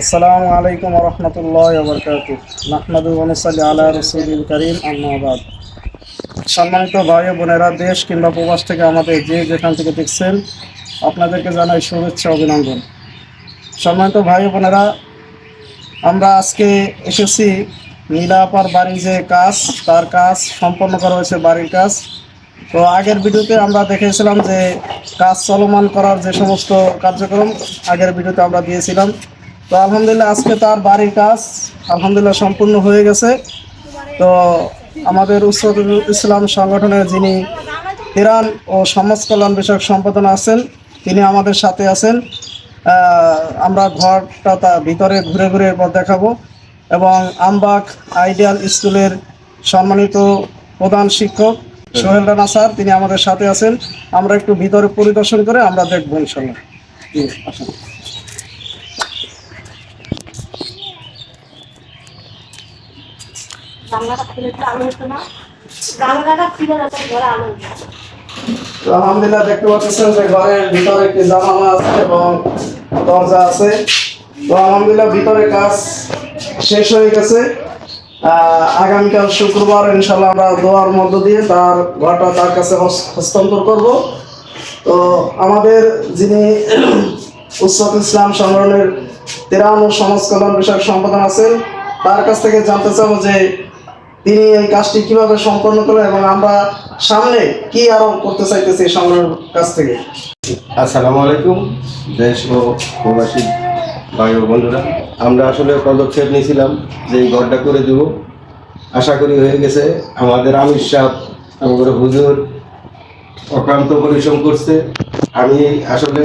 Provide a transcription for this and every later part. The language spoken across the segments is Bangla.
আসসালামু আলাইকুম রহমতুল্লাহ বরকাত মাহমুদ অনুসাল্লি আলা করিম আহমাবাদ সম্মানিত ভাই বোনেরা, দেশ কিংবা প্রবাস থেকে আমাদের যে যেখান থেকে দেখছেন, আপনাদেরকে জানাই শুভেচ্ছা, অভিনন্দন। সম্মানিত ভাই বোনেরা, আমরা আজকে এসেছি নীলাপার বাড়ির যে কাজ, তার কাজ সম্পন্ন করা হয়েছে বাড়ির কাজ। তো আগের ভিডিওতে আমরা দেখেছিলাম যে কাজ চলমান করার যে সমস্ত কার্যক্রম, আগের ভিডিওতে আমরা দিয়েছিলাম। তো আলহামদুলিল্লাহ আজকে তার বাড়ির কাজ আলহামদুলিল্লাহ সম্পূর্ণ হয়ে গেছে। তো আমাদের উসরতুল ইসলাম সংগঠনের যিনি তিরান ও সমাজ কল্যাণ বিষয়ক সম্পাদনা আছেন, তিনি আমাদের সাথে আছেন। আমরা ঘরটা তা ভিতরে ঘুরে ঘুরে এরপর দেখাবো। এবং আমবাগ আইডিয়াল স্কুলের সম্মানিত প্রধান শিক্ষক সোহেল রানা স্যার, তিনি আমাদের সাথে আছেন। আমরা একটু ভিতরে পরিদর্শন করে আমরা দেখব ইনশাল্লাহ আসুন। জানলাটা। আলহামদুলিল্লাহ দেখতে পাচ্ছেন যে ঘরের ভিতরে একটি জানালা আছে এবং দরজা আছে। তো আলহামদুলিল্লাহ ভিতরে কাজ শেষ হয়ে গেছে। আগামীকাল শুক্রবার ইনশাল্লাহ আমরা দোয়ার মধ্য দিয়ে তার ঘরটা তার কাছে হস্তান্তর করব। তো আমাদের যিনি উচ্চত ইসলাম সংগঠনের তেরান ও সমাজ কল্যাণ বিষয়ক সম্পাদন আছেন, তার কাছ থেকে জানতে চাবো যে তিনি এই কাজটি কীভাবে সম্পন্ন করলেন এবং আমরা সামনে কি আরও করতে চাইতেছি সংগঠনের কাছ থেকে? আসসালামু আলাইকুম, দেশ ও প্রবাসী ভাই বন্ধুরা। আমরা আসলে পদক্ষেপ নিয়েছিলাম যে এই ঘরটা করে দেব। আশা করি হয়ে গেছে। আমাদের আমির সাহ আমাদের হুজুর অক্লান্ত পরিশ্রম করছে। আমি আসলে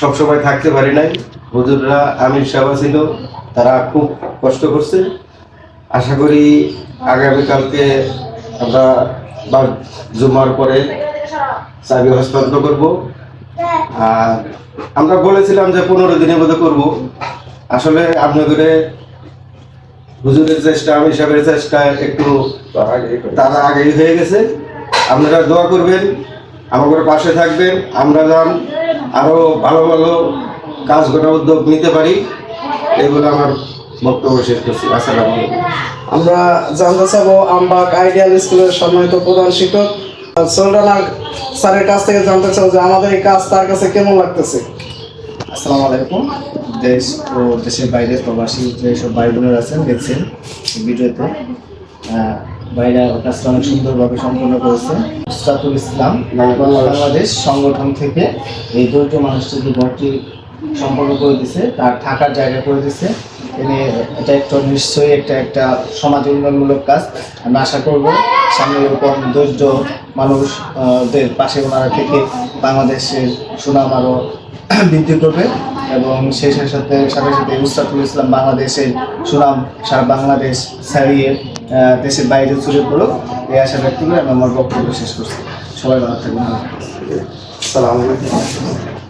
সবসময় থাকতে পারি নাই। হুজুররা আমির সাহেব ছিল, তারা খুব কষ্ট করছে। আশা করি আগামীকালকে আমরা বা জুমার পরে চাবি হস্তান্তর করব। আর আমরা বলেছিলাম যে পনেরো দিনের মধ্যে করব। আসলে আপনাদের হুজুরের চেষ্টা, আমি সাহেবের চেষ্টা একটু তারা আগেই হয়ে গেছে। আপনারা দোয়া করবেন আমাদের পাশে থাকবেন, আমরা যান আরও ভালো ভালো কাজ করার উদ্যোগ নিতে পারি। এগুলো আমার বক্তব্য শেষ করছি। আসসালামু আমরা জানতে চাবো আমবাগ আইডিয়াল স্কুলের সম্মানিত প্রধান শিক্ষক। সোলরানা স্যারের কাছ থেকে জানতে চাবো যে আমাদের এই কাজ তার কাছে কেমন লাগতেছে? আসসালামু আলাইকুম। দেশ ও দেশের বাইরে প্রবাসী যেসব ভাই বোনেরা আছেন দেখছেন এই ভিডিওতে ভাইরা কাজটা অনেক সুন্দরভাবে সম্পন্ন করেছে। ইসরাতুল ইসলাম বাংলাদেশ সংগঠন থেকে এই দরিদ্র মানুষটিকে ঘরটি সম্পন্ন করে দিছে তার থাকার জায়গা করে দিছে। এনে এটা একটা নিশ্চয়ই একটা একটা সমাজ উন্নয়নমূলক কাজ। আমি আশা করব সামনে এরকম দরিদ্র মানুষদের পাশে ওনারা থেকে বাংলাদেশের সুনাম আরও বৃদ্ধি করবে এবং সেই সাথে সাথে সাথে সাথে ইসলাম বাংলাদেশের সুনাম, সারা বাংলাদেশ ছাড়িয়ে দেশের বাইরে ছড়িয়ে পড়ুক। এই আশা ব্যক্ত করে আমি আমার বক্তব্য শেষ করছি। সবাই ভালো থাকবেন। আসসালামু আলাইকুম।